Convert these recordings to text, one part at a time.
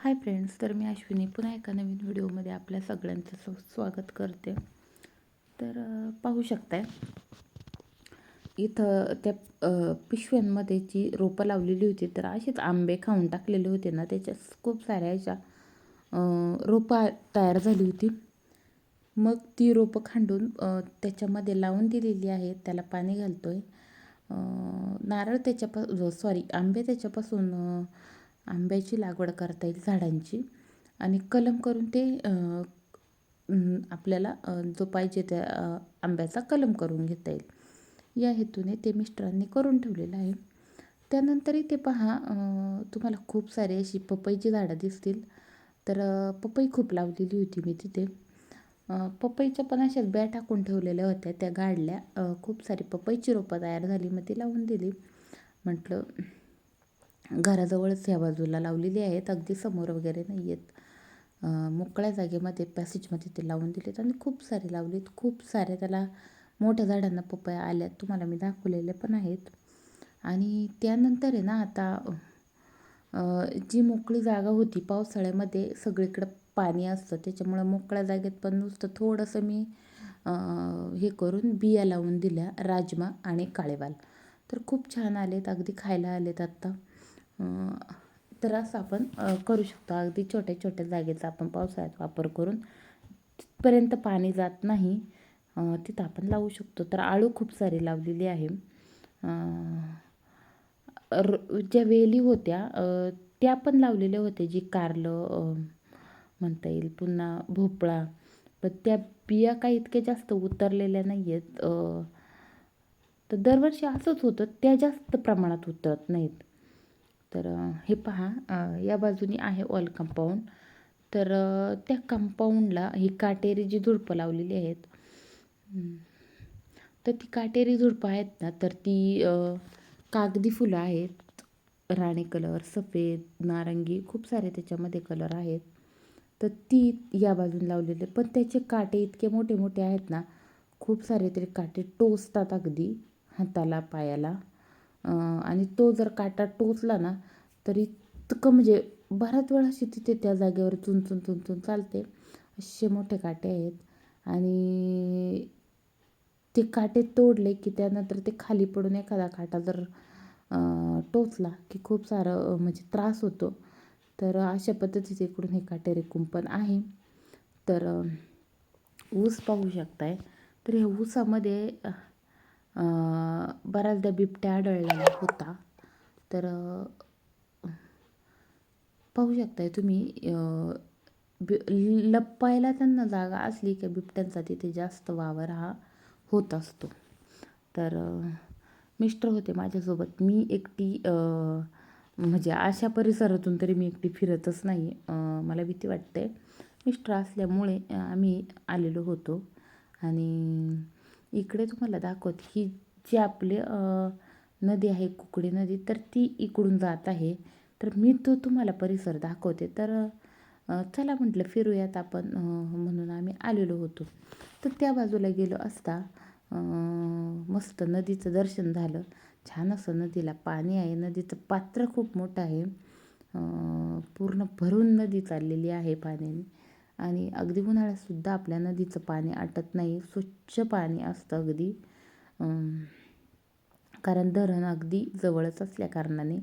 Hi friends तर मी अश्विनी. पुन्हा एका नवीन व्हिडिओमध्ये आपल्या सगळ्यांचं स्व स्वागत करते. तर पाहू शकताय इथं त्या पिशव्यांमध्ये जी रोपं लावलेली होती तर असेच आंबे खाऊन टाकलेले होते ना त्याच्यात खूप साऱ्या अशा रोपं तयार झाली होती. मग ती रोपं खांडून त्याच्यामध्ये लावून दिलेली आहेत त्याला पाणी घालतो आहे नारळ त्याच्यापासून सॉरी आंबे त्याच्यापासून आंब्याची लागवड करता येईल झाडांची. आणि कलम करून ते आपल्याला जो पाहिजे त्या आंब्याचा कलम करून घेता येईल. या हेतूने ते मिस्टरांनी करून ठेवलेलं आहे. त्यानंतर इथे पहा तुम्हाला खूप सारे अशी पपईची झाडं दिसतील. तर पपई खूप लावलेली होती मी तिथे. पपईच्या पण अशाच बॅ टाकून ठेवलेल्या होत्या. त्या गाडल्या. खूप सारी पपईची रोपं तयार झाली. मग ती लावून दिली. म्हटलं घराजवळच ह्या बाजूला लावलेली आहेत. अगदी समोर वगैरे नाही आहेत मोकळ्या जागेमध्ये पॅसेजमध्ये ते लावून दिलेत आणि खूप सारे लावलेत. खूप सारे त्याला मोठ्या झाडांना पपया आल्यात. तुम्हाला मी दाखवलेले पण आहेत. आणि त्यानंतर आहे ना आता जी मोकळी जागा होती पावसाळ्यामध्ये सगळीकडं पाणी असतं. त्याच्यामुळं मोकळ्या जागेत पण नुसतं थोडंसं मी हे करून बिया लावून दिल्या. राजमा आणि काळेवाल. तर खूप छान आलेत. अगदी खायला आलेत आत्ता. तर असं आपण करू शकतो. अगदी छोट्या छोट्या जागेचा आपण पावसाळ्यात वापर करून तिथपर्यंत पाणी जात नाही तिथं आपण लावू शकतो. तर आळू खूप सारी लावलेली आहे. र ज्या वेली होत्या त्या पण लावलेल्या होत्या. जी कारलं म्हणता येईल पुन्हा भोपळा पण त्या बिया काही इतक्या जास्त उतरलेल्या नाही आहेत तर दरवर्षी असंच होतं. त्या जास्त प्रमाणात उतरत नाहीत. तर हे पहा या बाजूनी आहे ऑल कंपाऊंड तर त्या कंपाऊंडला ही काटेरी जी झुडपं लावलेली आहेत तर ती काटेरी झुडपं आहेत ना तर ती कागदी फुलं आहेत. राणी कलर सफेद नारंगी खूप सारे त्याच्यामध्ये कलर आहेत. तर ती या बाजून लावलेले पण त्याचे काटे इतके मोठे मोठे आहेत ना खूप सारे तरी काटे टोचतात अगदी हाताला पायाला. आणि तो जर काटा टोचला ना तर इतकं म्हणजे बऱ्याच वेळा अशी तिथे त्या जागेवर चुनचुन चुनचुन चालते. असे मोठे काटे आहेत. आणि ते काटे तोडले की त्यानंतर ते खाली पडून एखादा काटा जर टोचला की खूप सारं म्हणजे त्रास होतो. तर अशा पद्धतीचे इकडून हे काटेरी कुंपण आहे. तर ऊस पाहू शकताय. तर ह्या ऊसामध्ये बऱ्याचदा बिबट्या आढळलेला होता. तर पाहू शकताय तुम्ही बि लपायला त्यांना जागा असली की बिबट्यांचा तिथे जास्त वावर हा होत असतो. तर मिस्टर होते माझ्यासोबत. मी एकटी म्हणजे अशा परिसरातून तरी मी एकटी फिरतच नाही मला भीती वाटते. मिस्टर असल्यामुळे आम्ही आलेलो होतो आणि इकडे तुम्हाला दाखवत ही जी आपली नदी आहे कुकडी नदी तर ती इकडून जात आहे. तर मी तो तुम्हाला परिसर दाखवते. तर चला म्हटलं फिरूयात आपण म्हणून आम्ही आलेलो होतो. तर त्या बाजूला गेलो असता मस्त नदीचं दर्शन झालं. छान असं नदीला पाणी आहे. नदीचं पात्र खूप मोठं आहे. पूर्ण भरून नदी चाललेली आहे पाण्याने. आणि अगदी उन्हाळ्यातसुद्धा आपल्या नदीचं पाणी आटत नाही स्वच्छ पाणी असतं अगदी. कारण धरण अगदी जवळच असल्याकारणाने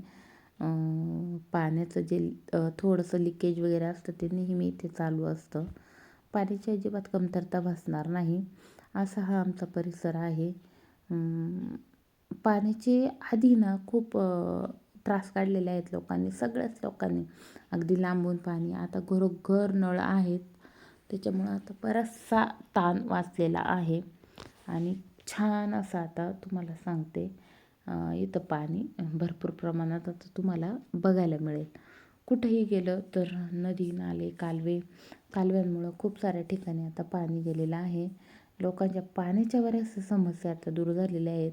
पाण्याचं जे थोडंसं लिकेज वगैरे असतं ते नेहमी इथे चालू असतं. पाण्याची अजिबात कमतरता भासणार नाही. असा हा आमचा परिसर आहे. पाण्याची पाण्याचे आधी ना खूप त्रास काढलेले आहेत लोकांनी सगळ्याच लोकांनी. अगदी लांबून पाणी. आता घरोघर नळ आहेत. त्याच्यामुळं आता बराचसा ताण वाचलेला आहे. आणि छान असं आता तुम्हाला सांगते इथं पाणी भरपूर प्रमाणात आता तुम्हाला बघायला मिळेल. कुठेही गेलं तर नदी नाले कालवे कालव्यांमुळं खूप साऱ्या ठिकाणी आता पाणी गेलेलं आहे. लोकांच्या पाण्याच्या बऱ्याचशा समस्या आता दूर झालेल्या आहेत.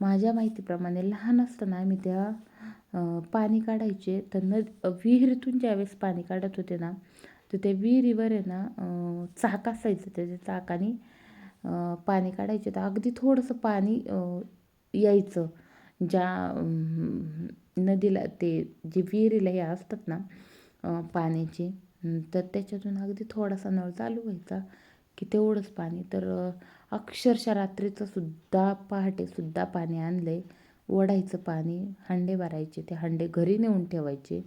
माझ्या माहितीप्रमाणे लहान असताना आम्ही त्या पाणी काढायचे. तर न विहिरीतून ज्यावेळेस पाणी काढत होते ना तर त्या विहिरीवर आहे ना चाक असायचं. त्याच्या चाकाने पाणी काढायचे. तर अगदी थोडंसं पाणी यायचं. ज्या नदीला ते जे विहिरीला हे असतात ना पाण्याची तर त्याच्यातून अगदी थोडासा नळ चालू व्हायचा की तेवढंच पाणी. तर अक्षरशः रात्रीचं सुद्धा पहाटेसुद्धा पाणी आणलं आहे ओढायचं पाणी हंडे भरायचे ते हंडे घरी नेऊन ठेवायचे.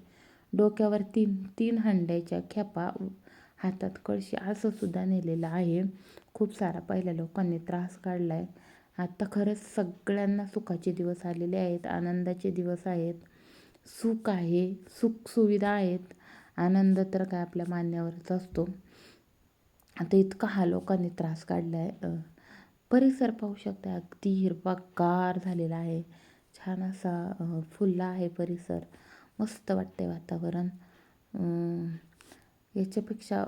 डोक्यावर तीन तीन हंड्याच्या खेपा हातात कळशी असं सुद्धा नेलेलं आहे. खूप सारा पहिल्या लोकांनी त्रास काढला आहे आता खरंच सगळ्यांना सुखाचे दिवस आलेले आहेत आनंदाचे दिवस आहेत. सुख आहे सुख सुविधा आहेत. आनंद तर काय आपल्या मान्यावरच असतो. आता इतका हा लोकांनी त्रास काढला आहे परिसर पाहू शकता अगदी हिरवागार झालेला आहे. छान असा फुलला आहे परिसर. मस्त वाटते वातावरण. याच्यापेक्षा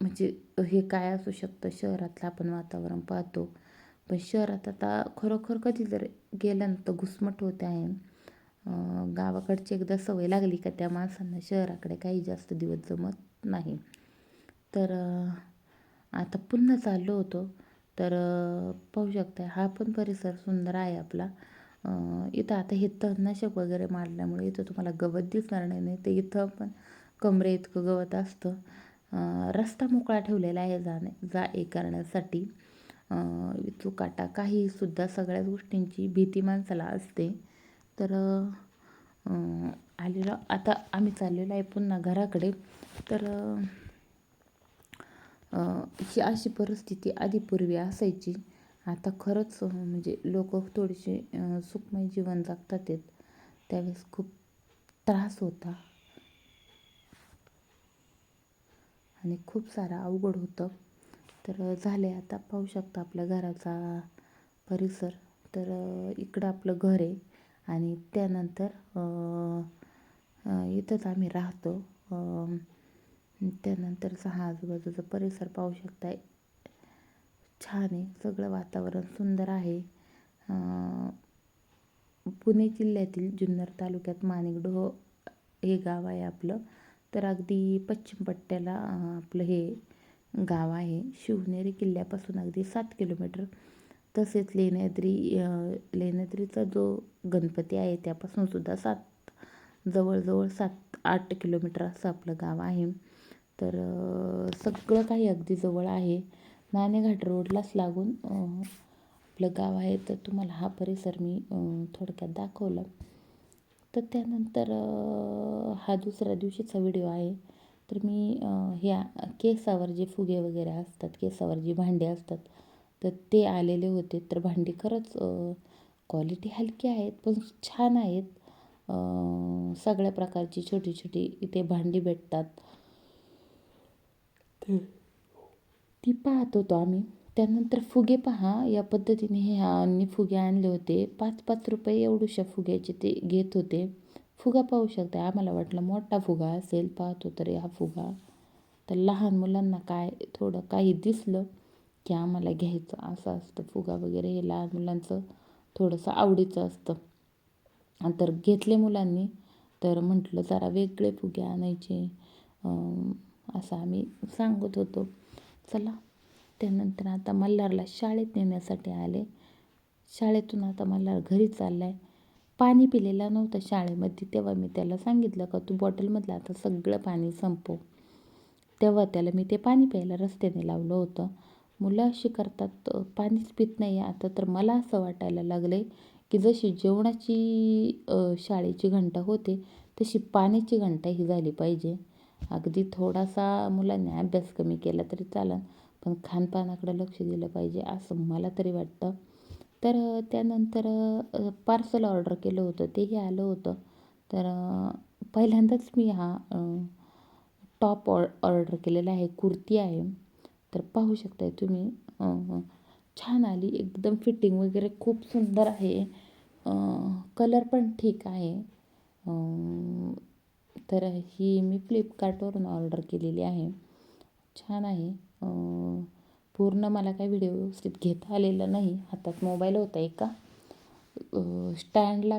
म्हणजे हे काय असू शकतं? शहरातलं आपण वातावरण पाहतो. पण शहरात आता खरोखर कधी जर गेलं तर घुसमट होते आहे. गावाकडची एकदा सवय लागली का त्या माणसांना शहराकडे काही जास्त दिवस जमत नाही. तर आता पुन्हा चाललो होतो. तर पाहू शकता हा पण परिसर सुंदर आहे आपला. इथं आता हे तणनाशक वगैरे मारल्यामुळे इथं तुम्हाला गवत दिसणार नाही नाही ते इथं पण कमरे इतकं गवत असतं. रस्ता मोकळा ठेवलेला आहे जाणे जा ए करण्यासाठी चुकाटा काहीसुद्धा सगळ्याच गोष्टींची भीती माणसाला असते. तर आलेलो आता आम्ही चाललेलो आहे पुन्हा घराकडे. तर ही अशी परिस्थिती आधी पूर्वी असायची. आता खरंच म्हणजे लोक थोडेसे सुखमय जीवन जगतात आहेत त्यावेळेस खूप त्रास होता. आणि खूप सारा अवघड होतं. तर झाले आता पाहू शकता आपल्या घराचा परिसर. तर इकडं आपलं घर आहे. आणि त्यानंतर इथंच आम्ही राहतो. त्यानंतरचा हा आजूबाजूचा परिसर पाहू शकताय. छान आहे. सगळं वातावरण सुंदर आहे. पुणे जिल्ह्यातील जुन्नर तालुक्यात माणिकडोह हे गाव आहे आपलं. तर अगदी पश्चिम पट्ट्याला आपलं हे गाव आहे. शिवनेरी किल्ल्यापासून अगदी सात किलोमीटर तसेच लेण्याद्री लेण्याद्रीचा जो गणपती आहे त्यापासून सुद्धा सात जवळजवळ सात आठ किलोमीटर असं आपलं गाव आहे. तर सगळं काही अगदी जवळ आहे. नाणेघाट रोडलाच लागून आपलं गाव आहे तर तुम्हाला हा परिसर मी थोडक्यात दाखवला. तर त्यानंतर हा दुसऱ्या दिवशीचा व्हिडिओ आहे. तर मी ह्या केसावर जे फुगे वगैरे असतात केसावर जी भांडी असतात तर ते आलेले होते. तर भांडी खरंच क्वालिटी हलकी आहेत पण छान आहेत. सगळ्या प्रकारची छोटी छोटी इथे भांडी भेटतात. तर ती पाहत होतो आम्ही. त्यानंतर फुगे पहा या पद्धतीने हे आणि फुगे आणले होते. पाच पाच रुपये एवढूशा फुग्याचे ते घेत होते. फुगा पाहू शकता आम्हाला वाटलं मोठा फुगा असेल पाहतो तर हा फुगा. तर लहान मुलांना काय थोडं काही दिसलं की आम्हाला घ्यायचं असं असतं. फुगा वगैरे हे लहान मुलांचं थोडंसं आवडीचं असतं. तर घेतले मुलांनी तर म्हटलं जरा वेगळे फुगे आणायचे असं आम्ही सांगत होतो. चला. त्यानंतर आता मल्हारला शाळेत नेण्यासाठी आले. शाळेतून आता मल्हार घरी चालला आहे पाणी पिलेला नव्हतं शाळेमध्ये. तेव्हा मी त्याला सांगितलं का तू बॉटलमधलं आता सगळं पाणी संपव. तेव्हा त्याला मी ते पाणी प्यायला रस्त्याने लावलं होतं. मुलं अशी करतात पाणीच पित नाही आता तर मला असं वाटायला लागलं आहे की जशी जेवणाची शाळेची घंटा होते तशी पाण्याची घंटा ही झाली पाहिजे. अगदी थोडासा मुलांनी अभ्यास कमी केला तरी चालेल पण खानपानाकडे लक्ष दिलं पाहिजे असं मला तरी वाटतं. तर त्यानंतर पार्सल ऑर्डर केलं होतं तेही आलं होतं. तर पहिल्यांदाच मी हा टॉप ऑ ऑर्डर केलेला आहे कुर्ती आहे. तर पाहू शकताय तुम्ही छान आली एकदम फिटिंग वगैरे खूप सुंदर आहे. कलर पण ठीक आहे. तर ही मी फ्लिपकार्टवरून ऑर्डर केलेली आहे. छान आहे. पूर्ण मला काय व्हिडिओ व्यवस्थित घेता आलेला नाही. हातात मोबाईल होता एका. स्टँडला